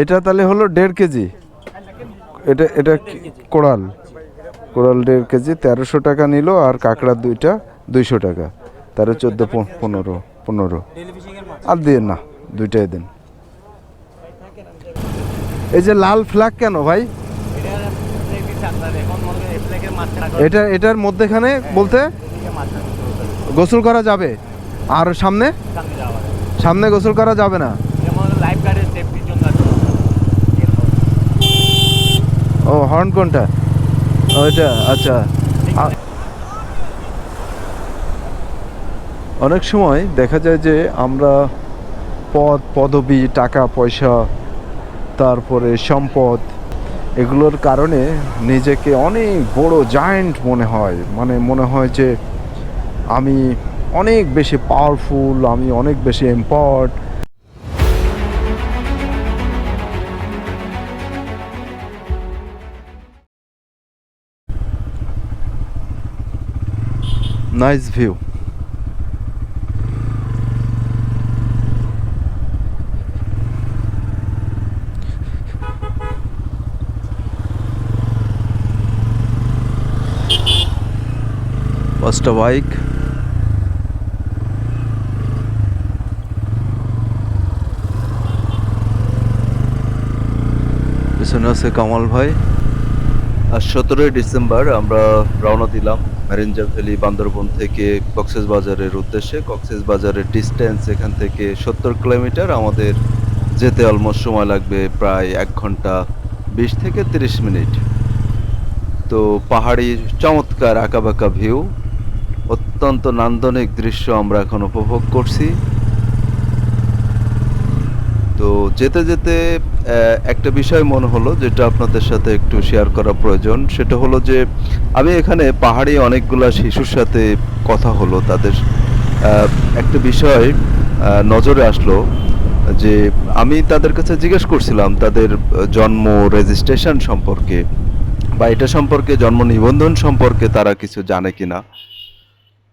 এটা তাহলে হলো দেড় কেজি। এটা এটা কোড়াল? কোড়াল দেড় কেজি, তেরোশো টাকা নিল আর কাঁকড়া দুইটা দুইশো টাকা। তেরো চোদ্দ পনেরো পনেরো। আর দিয়ে না, দুইটাই দিন। এই যে লাল ফ্ল্যাগ কেন ভাই? এটা, এটার মধ্যেখানে বলতে গোসল করা যাবে। আর সামনে? সামনে গোসল করা যাবে না। ও হর্ন কোনটা? ওইটা আচ্ছা। অনেক সময় দেখা যায় যে আমরা পদ পদবি টাকা পয়সা তারপরে সম্পদ এগুলোর কারণে নিজেকে অনেক বড় জায়েন্ট মনে হয়। মানে মনে হয় যে আমি অনেক বেশি পাওয়ারফুল আমি অনেক বেশি এম্পাওয়ার্ড নাইস ভিউ পাঁচটা বাইক পিছনে আছে কামাল ভাই। আর সতেরোই ডিসেম্বর আমরা রওনা দিলাম। ম্যারেঞ্জা ভ্যালি, বান্দরবন থেকে কক্সেস বাজারের উদ্দেশ্যে কক্সেস বাজারের ডিস্টেন্স এখান থেকে সত্তর কিলোমিটার। আমাদের যেতে অলমোস্ট সময় লাগবে প্রায় এক ঘণ্টা বিশ থেকে তিরিশ মিনিট। তো পাহাড়ি চমৎকার আঁকাবাঁকা ভিউ অত্যন্ত নান্দনিক দৃশ্য আমরা এখন উপভোগ করছি। তো যেতে যেতে একটা বিষয় মনে হলো যেটা আপনাদের সাথে একটু শেয়ার করা প্রয়োজন। সেটা হলো যে, আমি এখানে পাহাড়ে অনেকগুলা শিশুর সাথে কথা হলো, তাদের একটা বিষয় নজরে আসলো যে, আমি তাদের কাছে জিজ্ঞেস করছিলাম তাদের জন্ম রেজিস্ট্রেশন সম্পর্কে বা এটা সম্পর্কে, জন্ম নিবন্ধন সম্পর্কে তারা কিছু জানে কিনা।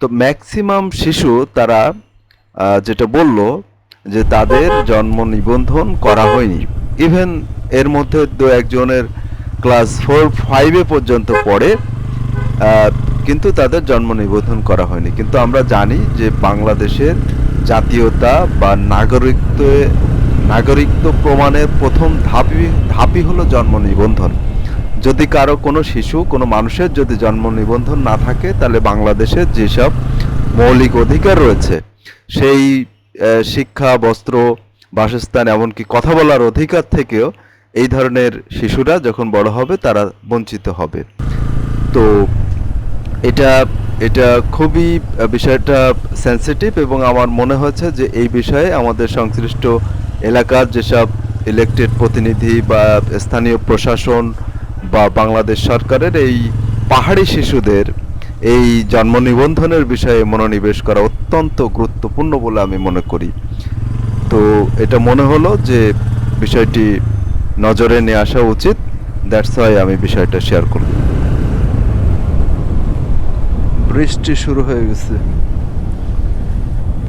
তো ম্যাক্সিমাম শিশু তারা যেটা বলল যে তাদের জন্ম নিবন্ধন করা হয়নি। ইভেন এর মধ্যে দু একজনের ক্লাস ফোর ফাইভে পর্যন্ত পড়ে কিন্তু তাদের জন্ম নিবন্ধন করা হয়নি। কিন্তু আমরা জানি যে বাংলাদেশের জাতীয়তা বা নাগরিকত্ব নাগরিকত্ব প্রমাণের প্রথম ধাপই ধাপই হলো জন্ম নিবন্ধন। যদি কারও কোনো শিশু, কোনো মানুষের যদি জন্ম নিবন্ধন না থাকে, তাহলে বাংলাদেশের যেসব মৌলিক অধিকার রয়েছে, সেই শিক্ষা, বস্ত্র, বাসস্থান, এমনকি কথা বলার অধিকার থেকেও এই ধরনের শিশুরা যখন বড় হবে তারা বঞ্চিত হবে। তো এটা এটা খুবই বিষয়টা সেন্সিটিভ এবং আমার মনে হচ্ছে যে এই বিষয়ে আমাদের সংশ্লিষ্ট এলাকার যেসব ইলেকটেড প্রতিনিধি বা স্থানীয় প্রশাসন বা বাংলাদেশ সরকারের এই পাহাড়ি শিশুদের এই জন্ম নিবন্ধনের বিষয়ে মনোনিবেশ করা অত্যন্ত গুরুত্বপূর্ণ বলে আমি মনে করি। তো এটা মনে হলো যে বিষয়টি নজরে নিয়ে আসা উচিত। দ্যাটস ওয়াই আমি বিষয়টা শেয়ার করলাম বৃষ্টি শুরু হয়ে গেছে।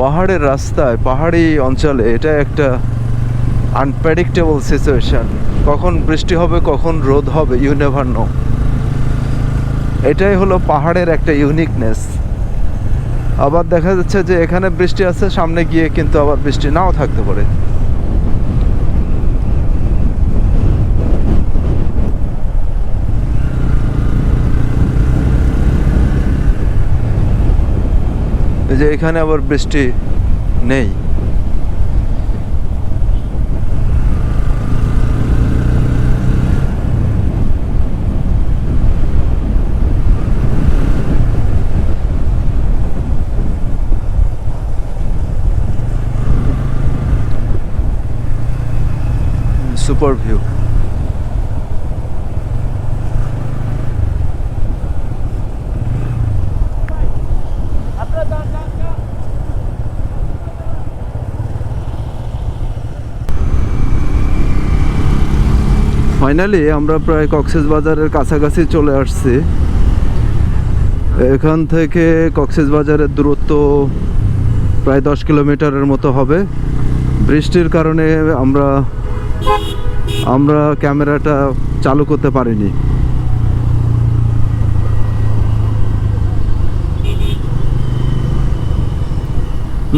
পাহাড়ের রাস্তায়, পাহাড়ি অঞ্চলে এটা একটা আনপ্রেডিক্টেবল সিচুয়েশন কখন বৃষ্টি হবে, কখন রোদ হবে ইউ নেভার নো এটাই হলো পাহাড়ের একটা ইউনিকনেস আবার দেখা যাচ্ছে যে এখানে বৃষ্টি আছে, সামনে গিয়ে কিন্তু আবার বৃষ্টি নাও থাকতে পারে। যে এখানে আবার বৃষ্টি নেই। Super view. ফাইনালি আমরা প্রায় কক্সেস বাজারের কাছাকাছি চলে আসছি। এখান থেকে কক্সেস বাজারের দূরত্ব প্রায় দশ কিলোমিটারের মতো হবে। বৃষ্টির কারণে আমরা আমরা ক্যামেরাটা চালু করতে পারিনি।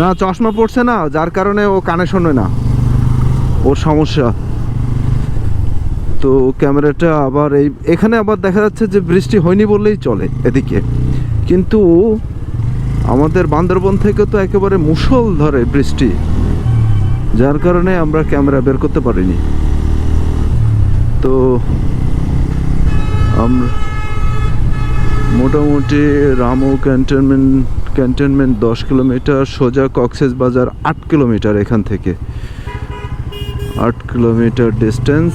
না, চশমা পড়ছে না, যার কারণে ও কানে শোনে না। ওর সমস্যা। তো ক্যামেরাটা আবার এই, এখানে আবার দেখা যাচ্ছে যে বৃষ্টি হয়নি বললেই চলে এদিকে। কিন্তু আমাদের বান্দরবন থেকে তো একেবারে মুষল ধরে বৃষ্টি, যার কারণে আমরা ক্যামেরা বের করতে পারিনি। তো আমরা মোটামুটি রামু ক্যান্টনমেন্ট ক্যান্টনমেন্ট দশ কিলোমিটার, সোজা কক্সেস বাজার আট কিলোমিটার এখান থেকে। আট কিলোমিটার ডিস্টেন্স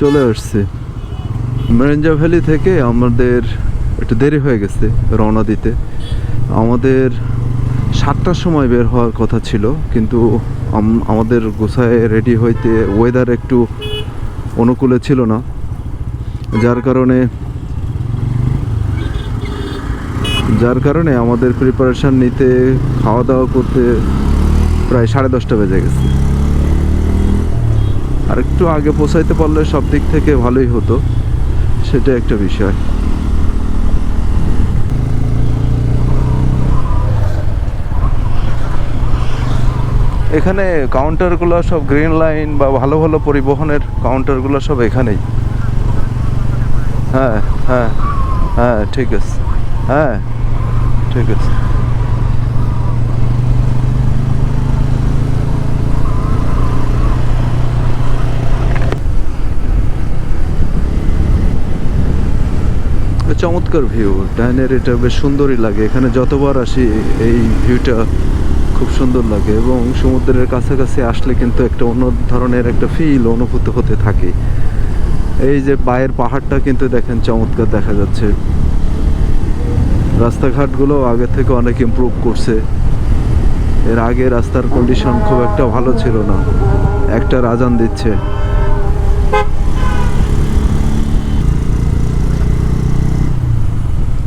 চলে আসছে। মেরেঞ্জা ভ্যালি থেকে আমাদের একটু দেরি হয়ে গেছে রওনা দিতে। আমাদের সাতটার সময় বের হওয়ার কথা ছিল, কিন্তু আমাদের গোসায় রেডি হইতে ওয়েদার একটু অনুকূলে ছিল না, যার কারণে যার কারণে আমাদের প্রিপারেশান নিতে খাওয়া দাওয়া করতে প্রায় সাড়ে দশটা বেজে গেছে। আর একটু আগে পৌঁছাইতে পারলে সব দিক থেকে ভালোই হতো, সেটা একটা বিষয়। এখানে কাউন্টারগুলো সব গ্রিন লাইন বা ভালো ভালো পরিবহনের কাউন্টারগুলো সব এখানেই। হ্যাঁ হ্যাঁ হ্যাঁ ঠিক আছে। হ্যাঁ ঠিক আছে। চমৎকার ভিউ ডাইনের এটা বেশ সুন্দরই লাগে। এখানে যতবার আসি, এই ভিউটা খুব সুন্দর লাগে এবং সমুদ্রের কাছাকাছি আসলে কিন্তু একটা অন্য ধরনের একটা ফিল অনুভূত হতে থাকে। এই যে পায়ের পাহাড়টা কিন্তু দেখেন চমৎকার দেখা যাচ্ছে। রাস্তাঘাটগুলো আগে থেকে অনেক ইমপ্রুভ করছে। এর আগে রাস্তার কন্ডিশন খুব একটা ভালো ছিল না। একটা রাজান দিচ্ছে।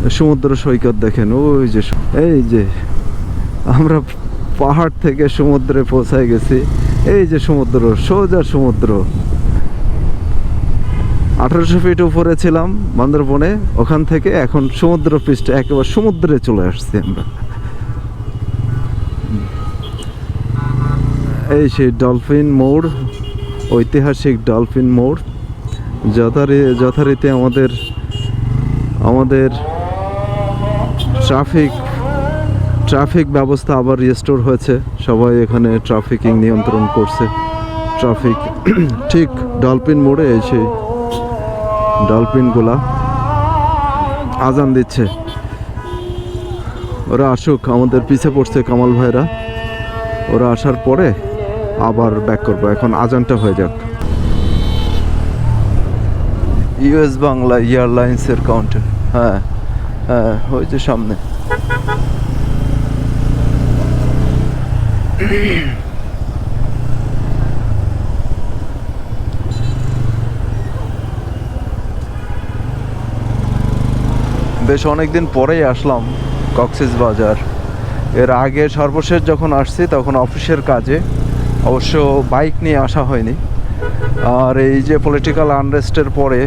সমুদ্র সৈকত দেখেন, ওই যে এই যে আমরা পাহাড় থেকে সমুদ্রে পৌঁছায় গেছি। এই যে সমুদ্র, সোজা সমুদ্র। আঠারোশো ফিট উপরে ছিলাম বান্দরবনে, ওখান থেকে এখন সমুদ্র পৃষ্ঠে, একেবারে সমুদ্রে চলে আসছি আমরা। এই সেই ডলফিন মোড়, ঐতিহাসিক ডলফিন মোড়, যথারী, যথারীতি আমাদের আমাদের ট্রাফিক ট্রাফিক ব্যবস্থা আবার রিস্টোর হয়েছে। সবাই এখানে ট্রাফিকিং নিয়ন্ত্রণ করছে। ট্রাফিক ঠিক ডলফিন মোড়ে এই সেই ডলফিনগুলা আজান দিচ্ছে। ওরা আসুক, আমাদের পিছে পড়ছে কামাল ভাইরা। ওরা আসার পরে আবার ব্যাক করব। এখন আজানটা হয়ে যাক। ইউএস বাংলা এয়ারলাইন্সের কাউন্টার হ্যাঁ হ্যাঁ হয়েছে সামনে। বেশ অনেকদিন পরেই আসলাম কক্সিস বাজার। এর আগে সর্বশেষ যখন আসছি, তখন অফিসের কাজে। অবশ্য বাইক নিয়ে আসা হয়নি। আর এই যে পলিটিক্যাল আনরেস্টের পরে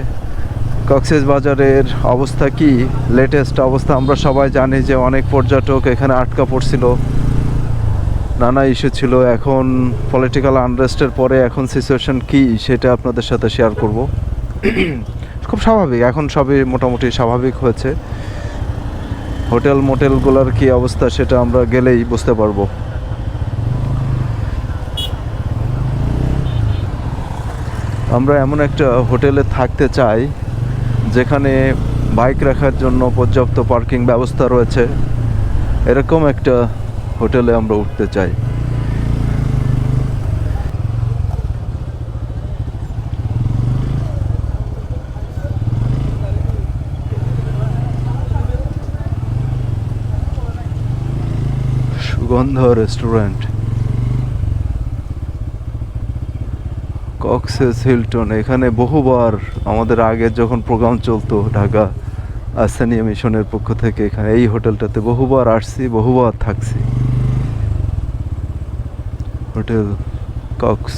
কক্সিস বাজারের অবস্থা কি? লেটেস্ট অবস্থা আমরা সবাই জানি যে অনেক পর্যটক এখানে আটকা পড়ছিল। নানা ইস্যু ছিল, এখন পলিটিক্যাল আনরেস্টের পরে এখন সিচুয়েশন কি সেটা আপনাদের সাথে শেয়ার করব। খুব স্বাভাবিক, এখন সবই মোটামুটি স্বাভাবিক হয়েছে। হোটেল মোটেলগুলোর কি অবস্থা সেটা আমরা গেলেই বুঝতে পারব। আমরা এমন একটা হোটেলে থাকতে চাই, যেখানে বাইক রাখার জন্য পর্যাপ্ত পার্কিং ব্যবস্থা রয়েছে। এরকম একটা হোটেলে আমরা উঠতে চাই। সুগন্ধ রেস্টুরেন্ট। কক্সেস হিলটন, এখানে বহুবার আমাদের আগে যখন প্রোগ্রাম চলতো ঢাকা আসানিয়া মিশনের পক্ষ থেকে এখানে, এই হোটেলটাতে বহুবার আসছি, বহুবার থাকছি। হোটেল কক্স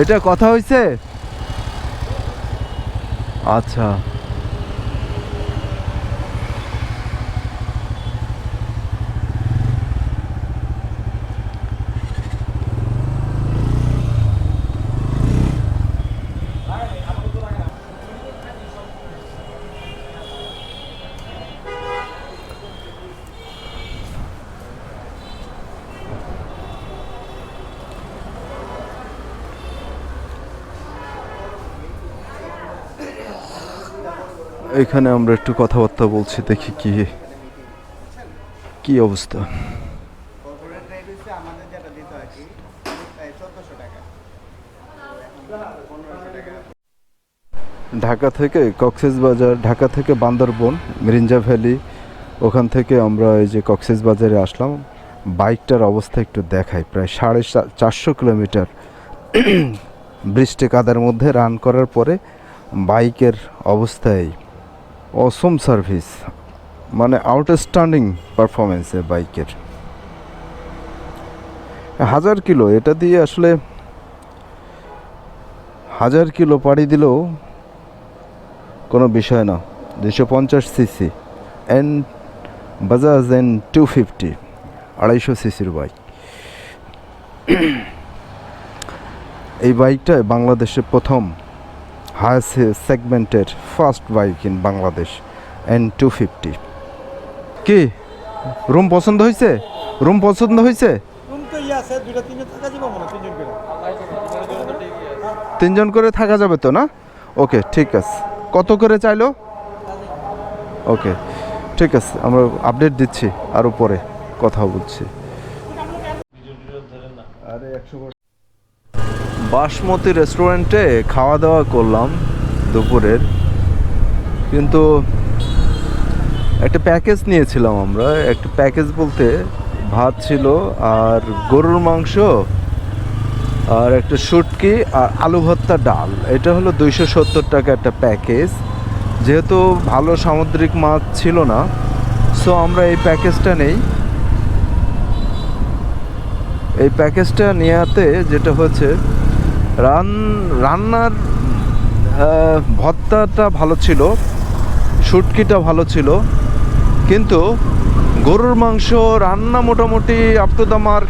এটা কথা হয়েছে আচ্ছা। এখানে আমরা একটু কথাবার্তা বলছি, দেখি কি কি অবস্থা। ঢাকা থেকে কক্সেস বাজার ঢাকা থেকে বান্দরবন, মিরিঞ্জা ভ্যালি, ওখান থেকে আমরা এই যে কক্সেস বাজারে আসলাম। বাইকটার অবস্থা একটু দেখাই, প্রায় সাড়ে চারশো কিলোমিটার বৃষ্টি কাদার মধ্যে রান করার পরে বাইকের অবস্থায় অসম সার্ভিস মানে আউটস্ট্যান্ডিং পারফরমেন্সে বাইকের। হাজার কিলো, এটা দিয়ে আসলে হাজার কিলো পাড়ি দিলেও কোনো বিষয় না। দুশো পঞ্চাশ CC N Bajaj N two fifty আড়াইশো সিসির বাইক এই বাইকটাই বাংলাদেশে প্রথম হাই সেগমেন্টের first bike in Bangladesh N two fifty কি? রুম পছন্দ হয়েছে? রুম পছন্দ হয়েছে? ইয়ে তিনজন করে। তিনজন করে থাকা যাবে তো না? ওকে ঠিক আছে। কত করে চাইলো? ওকে ঠিক আছে আমরা আপডেট দিচ্ছি আরও পরে কথা বলছি। আরে একশো বাসমতি রেস্টুরেন্টে খাওয়া দাওয়া করলাম দুপুরের। কিন্তু একটা প্যাকেজ নিয়েছিলাম আমরা। একটা প্যাকেজ বলতে ভাত ছিল আর গরুর মাংস আর একটা শুটকি আর আলু ভর্তা ডাল। এটা হলো দুইশো সত্তর টাকা একটা প্যাকেজ যেহেতু ভালো সামুদ্রিক মাছ ছিল না সো আমরা এই প্যাকেজটা নেই। এই প্যাকেজটা নেওয়াতে যেটা হচ্ছে রান রান্নার আহ, ভর্তাটা ভালো ছিল শুটকিটা ভালো ছিল কিন্তু গরুর মাংস রান্না মোটামুটি আপ টু দ্য মার্ক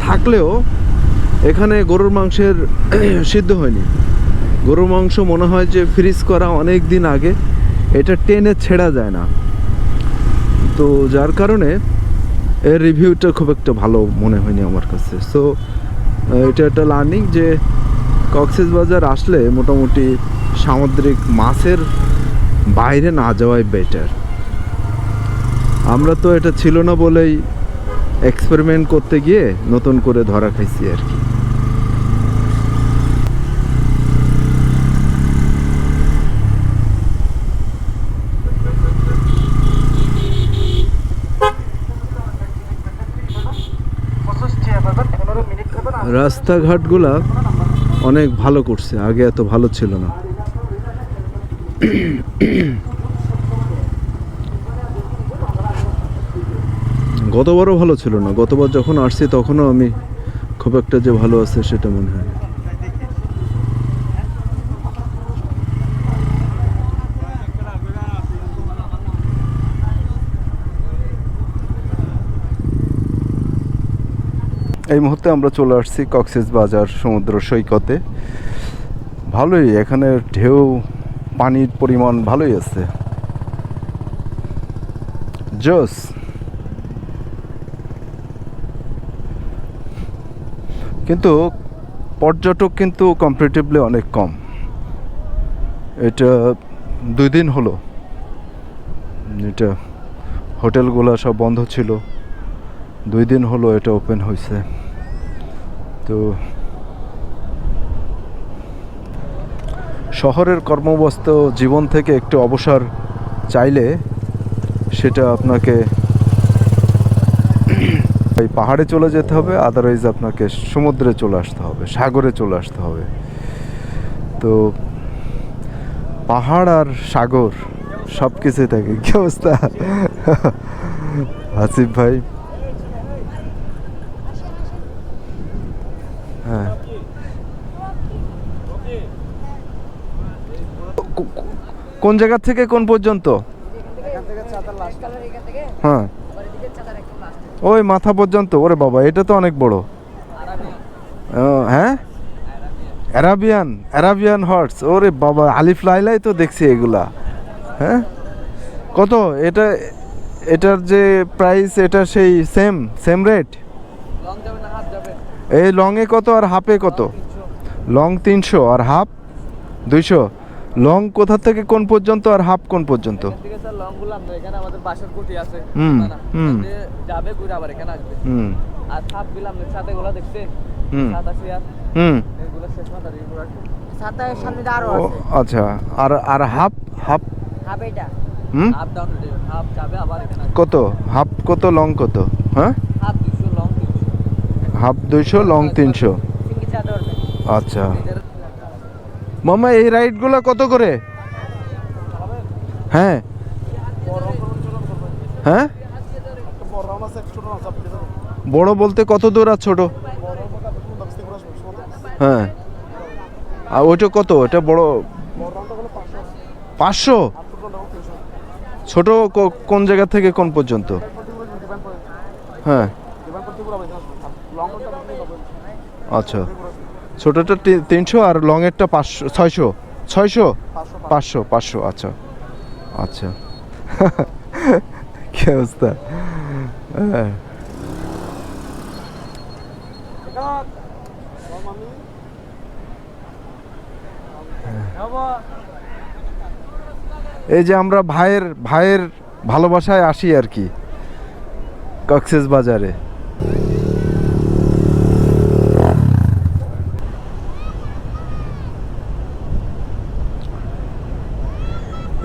থাকলেও এখানে গরুর মাংসের সিদ্ধ হয়নি। গরুর মাংস মনে হয় যে ফ্রিজ করা অনেক দিন আগে এটা টেনে ছেঁড়া যায় না। তো যার কারণে এর রিভিউটা খুব একটা ভালো মনে হয়নি আমার কাছে। সো এটা একটা লার্নিং যে কক্সেস বাজার আসলে মোটামুটি সামুদ্রিক মাছের বাইরে না যাওয়াই বেটার আমরা তো এটা ছিল না বলেই এক্সপেরিমেন্ট করতে গিয়ে নতুন করে ধরা খাইছি আর কি। রাস্তাঘাটগুলা অনেক ভালো করছে, আগে এত ভালো ছিল না। গতবারও ভালো ছিল না, গতবার যখন আসছি তখনও আমি খুব একটা যে ভালো আছে সেটা মনে হয় এই মুহূর্তে আমরা চলে আসছি কক্সেস বাজার সমুদ্র সৈকতে। ভালোই, এখানে ঢেউ, পানির পরিমাণ ভালোই আছে। জোস। কিন্তু পর্যটক কিন্তু কম্পারেটিভলি অনেক কম। এটা দুই দিন হলো। এটা হোটেলগুলো সব বন্ধ ছিল। দুই দিন হলো এটা ওপেন হয়েছে তো শহরের কর্মব্যস্ত জীবন থেকে একটু অবসর চাইলে সেটা আপনাকে এই পাহাড়ে চলে যেতে হবে আদারওয়াইজ আপনাকে সমুদ্রে চলে আসতে হবে, সাগরে চলে আসতে হবে। তো পাহাড় আর সাগর সব কিছুই থাকে, কি অবস্থা? আসিফ ভাই কোন জায়গা থেকে কোন পর্যন্ত? হ্যাঁ। ওই মাথা পর্যন্ত, ওরে বাবা, এটা তো অনেক বড়। হ্যাঁ? অ্যারাবিয়ান অ্যারাবিয়ান হর্স ওরে বাবা, আলিফ লাইলাই তো দেখছি এগুলা। হ্যাঁ? কত? এটা, এটার যে প্রাইস এটা সেই সেম সেম রেট এই লংয়ে কত আর হাফে কত? লং তিনশো, আর হাফ দুইশো? লং কোথা থেকে কোন পর্যন্ত আর হাফ কোন পর্যন্ত? ঠিক আছে লং গুলাম না এখানে আমাদের বাসার কুটি আছে। হুম, হুম। যাবে ঘুরে আবার এখানে আসবে। হুম। আর হাফ গেলাম না গুলা দেখছেন হুম। ছাত আছে আর? হুম। এগুলো শেষ মাথা দিয়ে ঘুরে সামনে আরও ও আচ্ছা। আর আর হাফ হাফ? হাফ এটা। হুম? হাফ ডাউন হাফ যাবে আবার এখানে কত? হাফ কত লং কত? হ্যাঁ? হাফ দুশো লং তিনশো। হাফ দুইশো লং তিনশো। সিঙ্গি চাতে পারবে আচ্ছা। মামা, এই রাইডগুলো কত করে? হ্যাঁ। হ্যাঁ? বড় বলতে কত দূর আর ছোট? হ্যাঁ। আর ওইটা কত? ওটা বড় পাঁচশো? ছোট কোন জায়গা থেকে কোন পর্যন্ত? হ্যাঁ। আচ্ছা। ছোটটা তিনশো আর লংয়েরটা পাঁচশো ছয়শো। ছয়শো? পাঁচশো পাঁচশো আচ্ছা। আচ্ছা। কি অবস্থা? হ্যাঁ। এই যে আমরা ভাইয়ের ভাইয়ের ভালোবাসায় আসি আর কি কক্সেস বাজারে।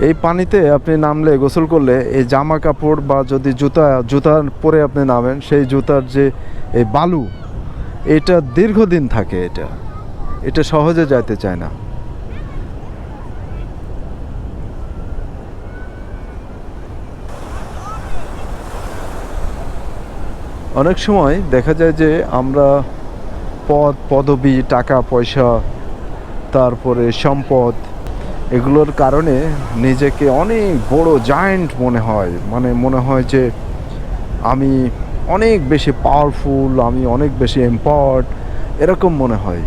এই পানিতে আপনি নামলে, গোসল করলে এই জামা কাপড় বা যদি জুতা জুতা পরে আপনি নামেন, সেই জুতার যে এই বালু, এটা দীর্ঘদিন থাকে এটা। এটা সহজে যাইতে চায় না। অনেক সময় দেখা যায় যে আমরা পদ, পদবি, টাকা, পয়সা, তারপরে সম্পদ এগুলোর কারণে নিজেকে অনেক বড় জায়েন্ট মনে হয়। মানে মনে হয় যে আমি অনেক বেশি পাওয়ারফুল আমি অনেক বেশি এম্পাওয়ার্ড এরকম মনে হয়।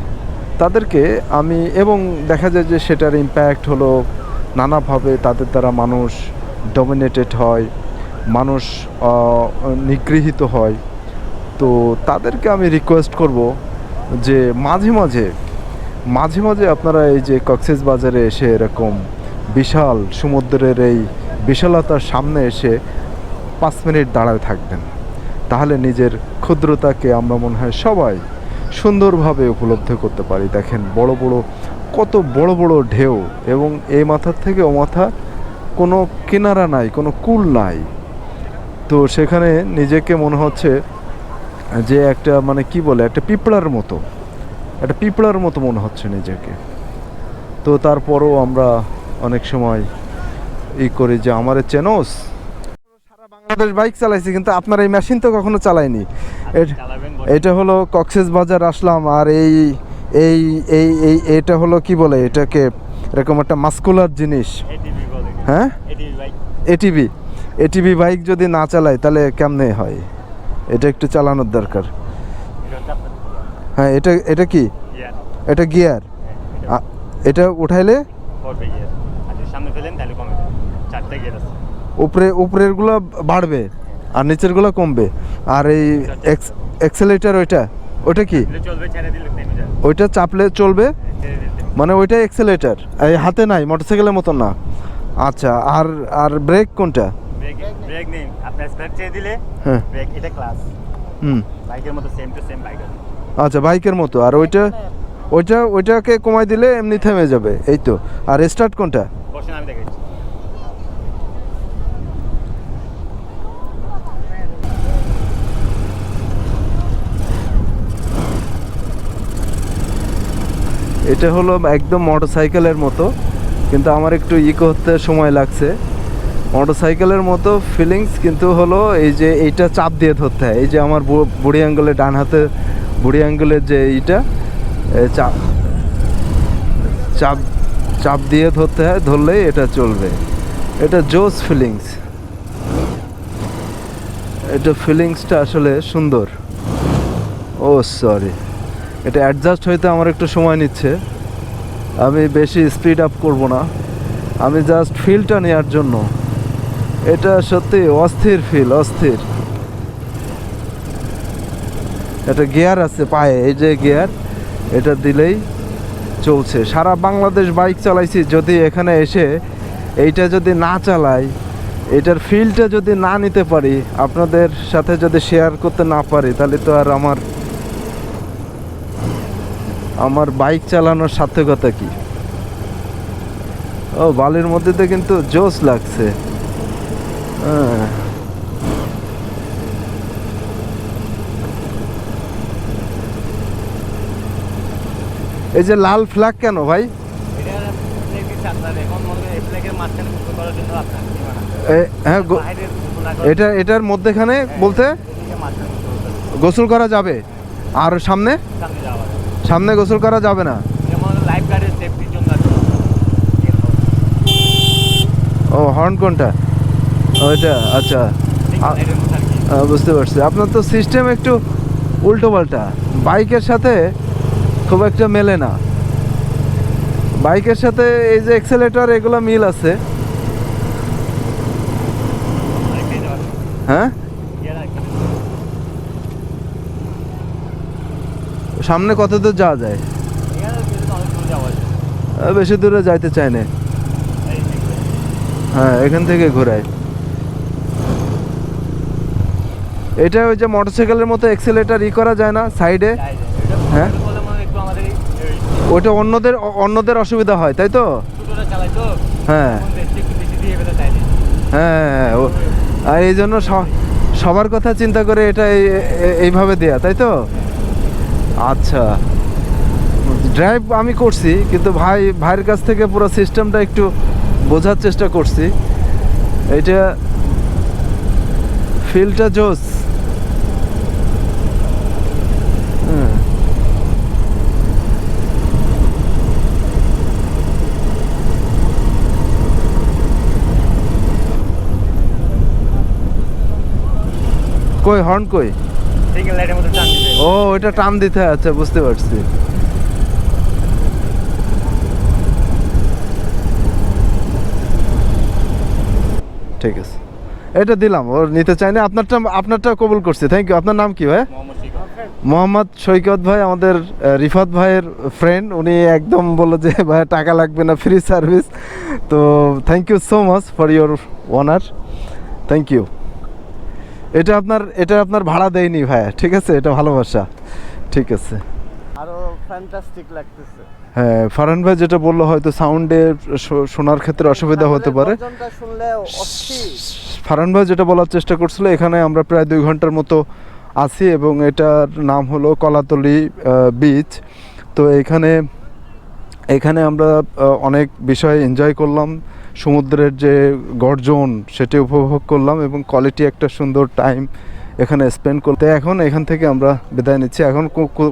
তাদেরকে আমি, এবং দেখা যায় যে সেটার ইম্প্যাক্ট হলো নানাভাবে তাদের দ্বারা মানুষ ডমিনেটেড হয়, মানুষ নিগৃহীত হয়। তো তাদেরকে আমি রিকোয়েস্ট করব যে মাঝে মাঝে মাঝে মাঝে আপনারা এই যে কক্সেস বাজারে এসে এরকম বিশাল সমুদ্রের এই বিশালতার সামনে এসে পাঁচ মিনিট দাঁড়ায় থাকবেন। তাহলে নিজের ক্ষুদ্রতাকে আমরা মনে হয় সবাই সুন্দরভাবে উপলব্ধি করতে পারি। দেখেন, বড় বড়, কত বড় বড় ঢেউ এবং এই মাথার থেকে ও মাথা কোনো কিনারা নাই, কোনো কুল নাই। তো সেখানে নিজেকে মনে হচ্ছে যে একটা মানে কি বলে, একটা পিঁপড়ার মতো। একটা পিঁপড়ার মতো মনে হচ্ছে নিজেকে। তো তারপরও আমরা অনেক সময় ই করি যে আমার চেনস? সারা বাংলাদেশ বাইক চালাইছি কিন্তু আপনার এই মেশিন তো কখনো চালাইনি এটা হলো কক্সেস বাজার আসলাম আর এই এই এই এই এটা হলো কি বলে এটাকে? এরকম একটা মাস্কুলার জিনিস। হ্যাঁ? ATV ATV bike. যদি না চালাই তাহলে কেমনে হয়? এটা একটু চালানোর দরকার। হ্যাঁ এটা এটা কি? এটা গিয়ার এটা উঠাইলে? পড়বে গিয়ার আর যদি সামনে ফেলেন তাহলে কমে যাবে। গিয়ার আছে। উপরে উপরেরগুলো বাড়বে আর নিচেরগুলো কমবে। আর এই এক্সেলেটার ওইটা ওইটা কি? ওইটা চাপলে চলবে? থেমে মানে ওইটা এক্সেলেটার এই হাতে নাই মোটরসাইকেলের মতন না। আচ্ছা আর আর ব্রেক কোনটা? ব্রেক নেই। আপনি দিলে হ্যাঁ। ব্রেক এটা ক্লাস হুম। বাইকের মতো সেম টু সেম বাইক আচ্ছা বাইকের মতো। আর ওইটা ওইটা ওইটাকে কমাই দিলে এমনি থেমে যাবে। এই তো। আর স্টার্ট কোনটা? এটা হলো একদম মোটরসাইকেলের মতো কিন্তু আমার একটু ই করতে সময় লাগছে। মোটরসাইকেলের মতো ফিলিংস কিন্তু হলো এই যে এইটা চাপ দিয়ে ধরতে হয়। এই যে আমার বুড়ি আঙ্গুলে ডান হাতে বুড়ি আঙ্গুলের যে এইটা চাপ চাপ চাপ দিয়ে ধরতে হয়, ধরলেই এটা চলবে। এটা জোস ফিলিংস। এটা ফিলিংসটা আসলে সুন্দর। ও, সরি। এটা অ্যাডজাস্ট হইতে আমার একটু সময় নিচ্ছে। আমি বেশি স্পিড আপ করব না। আমি জাস্ট ফিলটা নেওয়ার জন্য। এটা সত্যি অস্থির ফিল, অস্থির। একটা গিয়ার আছে পায়ে, এই যে গিয়ার, এটা দিলেই চলছে। সারা বাংলাদেশ বাইক চালাইছি, যদি এখানে এসে এইটা যদি না চালাই, এটার ফিলটা যদি না নিতে পারি, আপনাদের সাথে যদি শেয়ার করতে না পারি, তাহলে তো আর আমার আমার বাইক চালানোর সার্থকতা কি? ও, বালির মধ্যে কিন্তু জোস লাগছে। হ্যাঁ। এই যে লাল ফ্ল্যাগ কেন ভাই? হ্যাঁ এটা এটার মধ্যেখানে বলতে? গোসল করা যাবে? আর সামনে? সামনে গোসল করা যাবে না। ও হর্ন কোনটা? ওইটা আচ্ছা। বুঝতে পারছি। আপনার তো সিস্টেম একটু উল্টো পাল্টা বাইকের সাথে খুব একটা মেলে না। বাইকের সাথে এই যে এক্সেলেটর এগুলো মিল আছে। হ্যাঁ? সামনে কত দূর যাওয়া যায়? বেশি দূরে যাইতে চাই না। হ্যাঁ এখান থেকে ঘোরায়। এটা ওই যে মোটরসাইকেলের মতো এক্সেলেটার ই করা যায় না সাইডে হ্যাঁ? বলে মনে হয় একটু আমাদের এই- ওইটা অন্যদের অন্যদের অসুবিধা হয় তাই তো? হ্যাঁ। হ্যাঁ হ্যাঁ, ও- আর এই জন্য সবার কথা চিন্তা করে এটা এইভাবে দেয়া তাই তো? আচ্ছা। ড্রাইভ আমি করছি কিন্তু ভাই ভাইয়ের কাছ থেকে পুরো সিস্টেমটা একটু বোঝার চেষ্টা করছি। এটা ফিলটা জোস হুম কই হর্ন কই। ও ওইটা টান দিতে আচ্ছা বুঝতে পারছি। ঠিক আছে। এটা দিলাম ওর নিতে চাই না আপনারটা আপনারটা কবুল করছি থ্যাংক ইউ আপনার নাম কি ভাই? মোহাম্মদ সৈকত ভাই আমাদের রিফাত ভাইয়ের ফ্রেন্ড উনি একদম বলল যে ভাই টাকা লাগবে না ফ্রি সার্ভিস তো thank you so much for your owner thank you এটা আপনার এটা আপনার ভাড়া দেয়নি ভাইয়া ঠিক আছে? এটা ভালোবাসা। ঠিক আছে। আরও ফ্যান্টাস্টিক লাগতেছে। হ্যাঁ ফারহান ভাই যেটা বলল হয়তো সাউন্ডে শোনার ক্ষেত্রে অসুবিধা হতে পারে। ফারহান ভাই যেটা বলার চেষ্টা করছিল এখানে আমরা প্রায় দুই ঘণ্টার মতো আছি এবং এটার নাম হলো কলাতলি বিচ তো এখানে এখানে আমরা অনেক বিষয় এনজয় করলাম। সমুদ্রের যে গর্জন সেটি উপভোগ করলাম এবং কোয়ালিটি একটা সুন্দর টাইম এখানে স্পেন্ড করতে এখন এখান থেকে আমরা বিদায় নিচ্ছি। এখন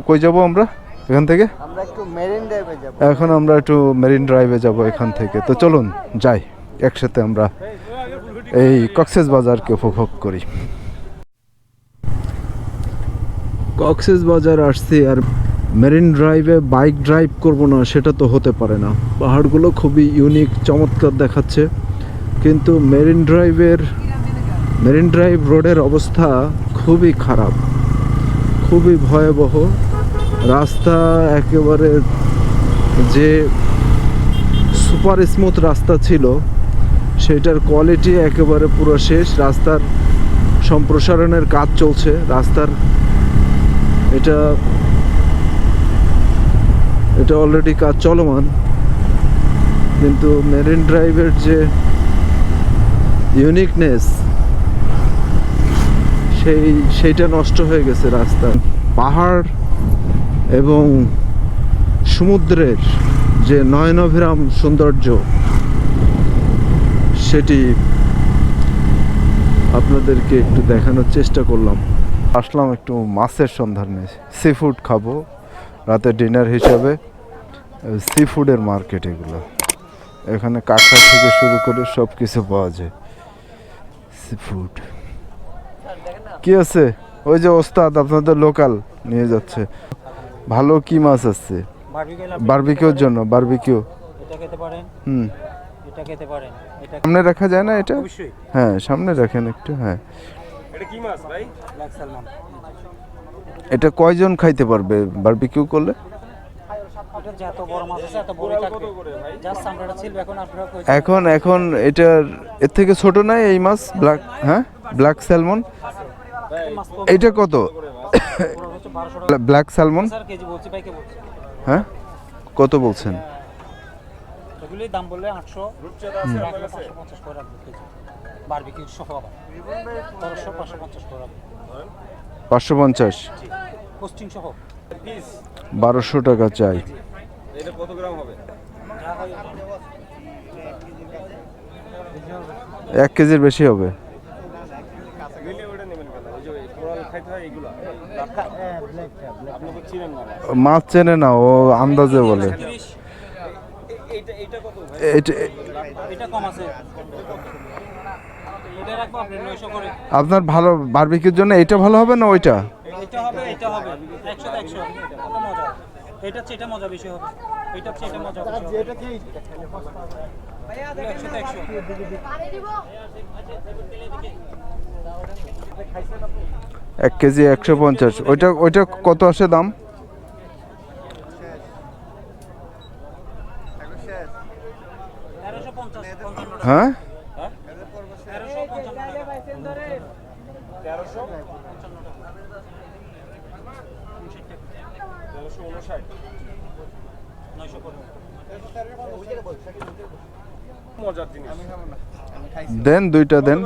কই যাব আমরা? এখান থেকে? আমরা একটু মেরিন ড্রাইভে যাব। এখন আমরা একটু মেরিন ড্রাইভে যাব এখান থেকে। তো চলুন যাই। একসাথে আমরা এই কক্সেস বাজারকে উপভোগ করি। কক্সেস বাজার আসছি আর মেরিন ড্রাইভে বাইক ড্রাইভ করব না, সেটা তো হতে পারে না। পাহাড়গুলো খুবই ইউনিক চমৎকার দেখাচ্ছে। কিন্তু মেরিন ড্রাইভের, মেরিন ড্রাইভ রোডের অবস্থা খুবই খারাপ, খুবই ভয়াবহ। রাস্তা একেবারে যে সুপার স্মুথ রাস্তা ছিল, সেটার কোয়ালিটি একেবারে পুরো শেষ। রাস্তার সম্প্রসারণের কাজ চলছে, রাস্তার এটা এটা অলরেডি কাজ চলমান। কিন্তু মেরিন ড্রাইভের যে ইউনিকনেস সেই, সেইটা নষ্ট হয়ে গেছে রাস্তা। পাহাড় এবং সমুদ্রের যে নয়নভিরাম সৌন্দর্য, সেটি আপনাদেরকে একটু দেখানোর চেষ্টা করলাম। আসলাম একটু মাছের সন্ধানে। সি ফুড খাব। রাতে ডিনার হিসাবে সি ফুডের মার্কেট এগুলো। এখানে কাঁকড়া থেকে শুরু করে সব কিছু পাওয়া যায়। সি ফুড কি আছে? ওই যে ওস্তাদ আপনাদের লোকাল নিয়ে যাচ্ছে। ভালো কি মাছ আছে? বারবিকিউর জন্য বারবিকিউ এটা খেতে পারেন। হুম। এটা খেতে পারেন। এটা সামনে রাখা যায় না এটা? অবশ্যই। হ্যাঁ সামনে রাখেন একটু হ্যাঁ। ব্ল্যাক স্যালমন এটা কয়জন খাইতে পারবে? বারবিকিউ করলে? এটা এখন এখন এটার, এর থেকে ছোট নাই এই মাছ? ব্ল্যাক হ্যাঁ? ব্ল্যাক স্যালমন এইটা কত? ব্ল্যাক স্যালমন হ্যাঁ? কত বলছেন? বারবিকিউ সহ পাঁচশো পঞ্চাশ করে পাঁচশো পঞ্চাশ। বারোশো টাকা চাই। এক কেজির বেশি হবে। মাছ চেনে না ও আন্দাজে বলে। এটা কম আছে এটা রাখব আপনি নয়শো করে আপনার ভালো বারবিকিউর জন্য এটা ভালো হবে না ওইটা? এটা হবে এটা হবে। একশো তো একশো। কত মজা। এটা হচ্ছে এটা মজা বেশি হবে। এটা হচ্ছে এটা মজা বেশি হবে। একশো তো একশো। এক কেজি একশো পঞ্চাশ। ওইটা ওইটা কত আসে দাম? হ্যাঁ তেরোশো পঞ্চান্ন টাকা নয়শো করে দেন দুইটা দেন।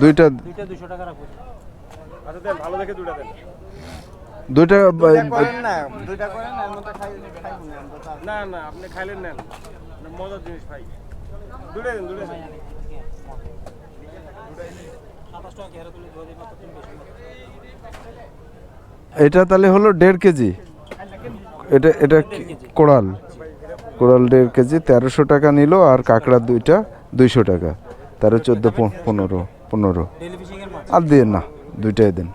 দুইটা দুইটা দুশো টাকা রাখব দুইটা দুইটা করেন না দুইটা করেন না এর মধ্যে খাই না আমরা তো না না আপনি খাইলেন নেন। মজার জিনিস ভাই। দেন দেন। এটা তাহলে হলো দেড় কেজি। এটা এটা কোড়াল? কোড়াল দেড় কেজি, তেরোশো টাকা নিল আর কাঁকড়া দুইটা দুইশো টাকা। তেরো, চোদ্দ পনেরো পনেরো। আর দিয়ে না, দুইটাই দেন।